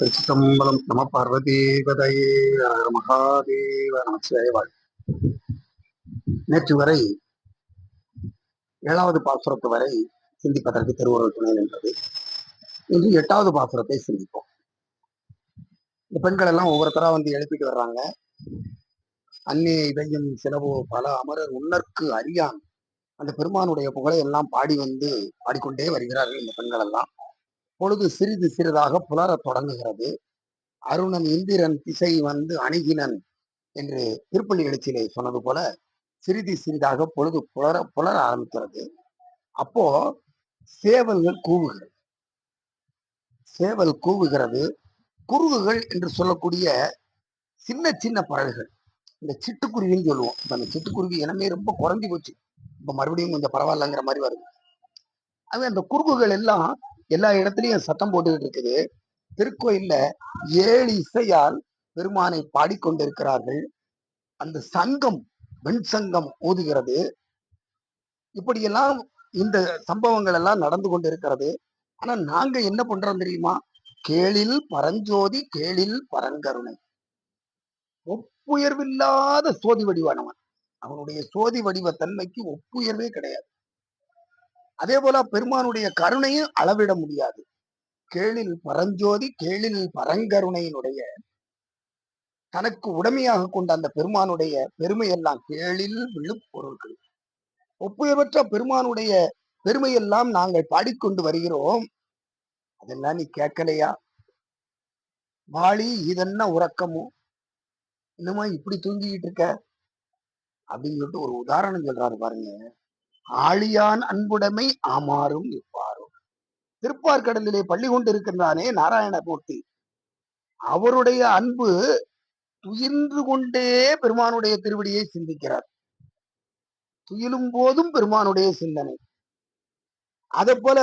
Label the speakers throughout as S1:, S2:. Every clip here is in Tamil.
S1: திருச்சிற்றம்பலம் நம பார்வதீபதையே. மகாதேவ நமச்சிவாய் நேற்று வரை ஏழாவது பாசுரத்து வரை சிந்திப்பதற்கு திருவுருள் துணை நின்றது. இன்று எட்டாவது பாசுரத்தை சிந்திப்போம். இந்த பெண்கள் எல்லாம் ஒவ்வொருத்தரா வந்து எழுப்பிட்டு வர்றாங்க. அன்னே இதையும் சிலவோ பல அமரர் உன்னற்கு அறியான். அந்த பெருமானுடைய புகழை எல்லாம் பாடி வந்து பாடிக்கொண்டே வருகிறார்கள் இந்த பெண்கள் எல்லாம். பொழுது சிறிது சிறிதாக புலரத் தொடங்குகிறது. அருணன் இந்திரன் திசை வந்து அணுகினன் என்று திருப்பள்ளி எழுச்சியிலே சொன்னது போல சிறிது சிறிதாக பொழுது புலர புலர ஆரம்பிக்கிறது. அப்போ சேவல்கள் கூவுகிறது. சேவல் கூவுகிறது. குருகுகள் என்று சொல்லக்கூடிய சின்ன சின்ன பறவைகள். இந்த சிட்டுக்குருவின்னு சொல்லுவோம். இப்போ அந்த சிட்டுக்குருவி இனமே ரொம்ப குறைஞ்சி போச்சு. இப்போ மறுபடியும் கொஞ்சம் பரவாயில்லங்கிற மாதிரி வருது. அது அந்த குறுகுகள் எல்லாம் எல்லா இடத்துலயும் சத்தம் போட்டுக்கிட்டு இருக்குது. திருக்கோயில்ல ஏழு இசையால் பெருமானை பாடிக்கொண்டிருக்கிறார்கள். அந்த சங்கம் வெண் சங்கம் ஊதுகிறது. இப்படியெல்லாம் இந்த சம்பவங்கள் எல்லாம் நடந்து கொண்டிருக்கிறது. ஆனா நாங்க என்ன பண்றோம் தெரியுமா? கேளில் பரஞ்சோதி கேளில் பரங்கருணை. ஒப்புயர்வில்லாத சோதி வடிவானவன். அவனுடைய சோதி வடிவ தன்மைக்கு ஒப்புயர்வே கிடையாது. அதே போல பெருமானுடைய கருணையும் அளவிட முடியாது. கேளில் பரஞ்சோதி கேளில் பரங்கருணையினுடைய தனக்கு உடமையாக கொண்ட அந்த பெருமானுடைய பெருமையெல்லாம் கேளில் விழுப்பொருள்கள். ஒப்புயர்வற்ற பெருமானுடைய பெருமையெல்லாம் நாங்கள் பாடிக்கொண்டு வருகிறோம். அதெல்லாம் நீ கேட்கலையா? வாளி இதென்ன உறக்கமோ? என்னமா இப்படி தூங்கிக்கிட்டு இருக்க? அப்படின்னு சொல்லிட்டு ஒரு உதாரணம் சொல்றாரு பாருங்க. ஆழியான் அன்புடைமை ஆமாறும் இவ்வாறும் திருப்பார்கடலிலே பள்ளி கொண்டிருக்கின்றானே நாராயணமூர்த்தி. அவருடைய அன்பு துயின்று கொண்டே பெருமானுடைய திருவடியை சிந்திக்கிறார். துயிலும் போதும் பெருமானுடைய சிந்தனை. அதே போல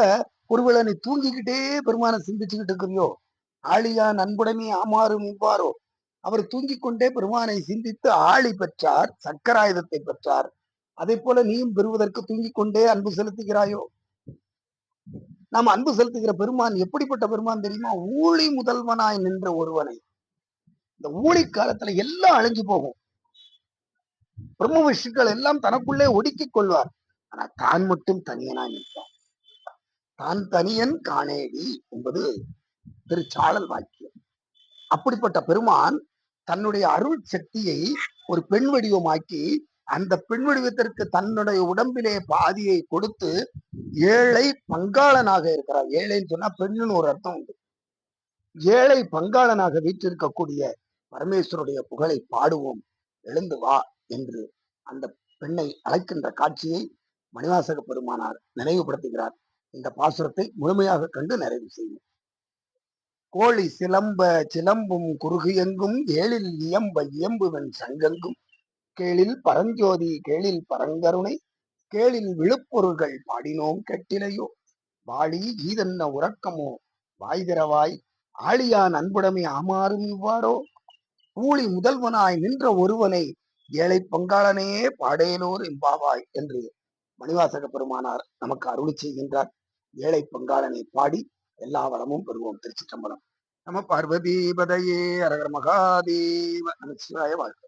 S1: ஒருவேளை நீ தூங்கிக்கிட்டே பெருமானை சிந்திச்சுக்கிட்டு இருக்கிறியோ ஆழியான் அன்புடைமை ஆமாறும் இவ்வாறோ அவர் தூங்கிக் கொண்டே பெருமானை சிந்தித்து ஆளி பெற்றார் சக்கராயுதத்தை பெற்றார். அதே போல நீயும் பெறுவதற்கு தூங்கிக் கொண்டே அன்பு செலுத்துகிறாயோ? நாம் அன்பு செலுத்துகிற பெருமான் எப்படிப்பட்ட பெருமான் தெரியுமா? ஊழி முதல்வனாய் நின்ற ஒருவனை. இந்த ஊழி காலத்துல எல்லாம் அழிஞ்சு போகும். பிரம்ம விஷ்ணுக்கள் எல்லாம் தனக்குள்ளே ஒடுக்கிக் கொள்வார். ஆனா தான் மட்டும் தனியனாய் நிற்பார். தான் தனியன் காணேடி என்பது திருச்சாளல் வாக்கியம். அப்படிப்பட்ட பெருமான் தன்னுடைய அருள் சக்தியை ஒரு பெண் வடிவமாக்கி அந்த பெண் தன்னுடைய உடம்பிலே பாதியை கொடுத்து ஏழை பங்காளனாக இருக்கிறார். ஏழைன்னு சொன்னா பெண்ணுன்னு ஒரு அர்த்தம் உண்டு. ஏழை பங்காளனாக வீற்றிருக்கக்கூடிய பரமேஸ்வருடைய புகழை பாடுவோம். எழுந்து வா என்று அந்த பெண்ணை அழைக்கின்ற காட்சியை மணிவாசக பெருமானார் நினைவுபடுத்துகிறார். இந்த பாசுரத்தை முழுமையாக கண்டு நிறைவு செய்யும் கோழி சிலம்ப சிலம்பும் குறுகு எங்கும் ஏழில் இயம்ப இயம்புவன் சங்கெங்கும் கேளில் பரஞ்சோதி கேளில் பரங்கருணை கேளில் விழுப்பொருள்கள் பாடினோம் கெட்டிலையோ. வாழி ஈதன்ன உறக்கமோ? வாய் திறவாய் ஆழியான் ஆமாறும் இவ்வாறோ? ஊழி முதல்வனாய் நின்ற ஒருவனை ஏழை பங்காளனே பாடேலோர் எம்பாவாய் என்று மணிவாசக பெருமானார் நமக்கு அருளி செய்கின்றார். ஏழை பங்காளனை பாடி எல்லா வளமும் பெறுவோம் திருச்சிற்றம்பலம். நம பார்வதி பதையே அரகர் மகாதேவ நமச்சிவாய வாழ்க்கை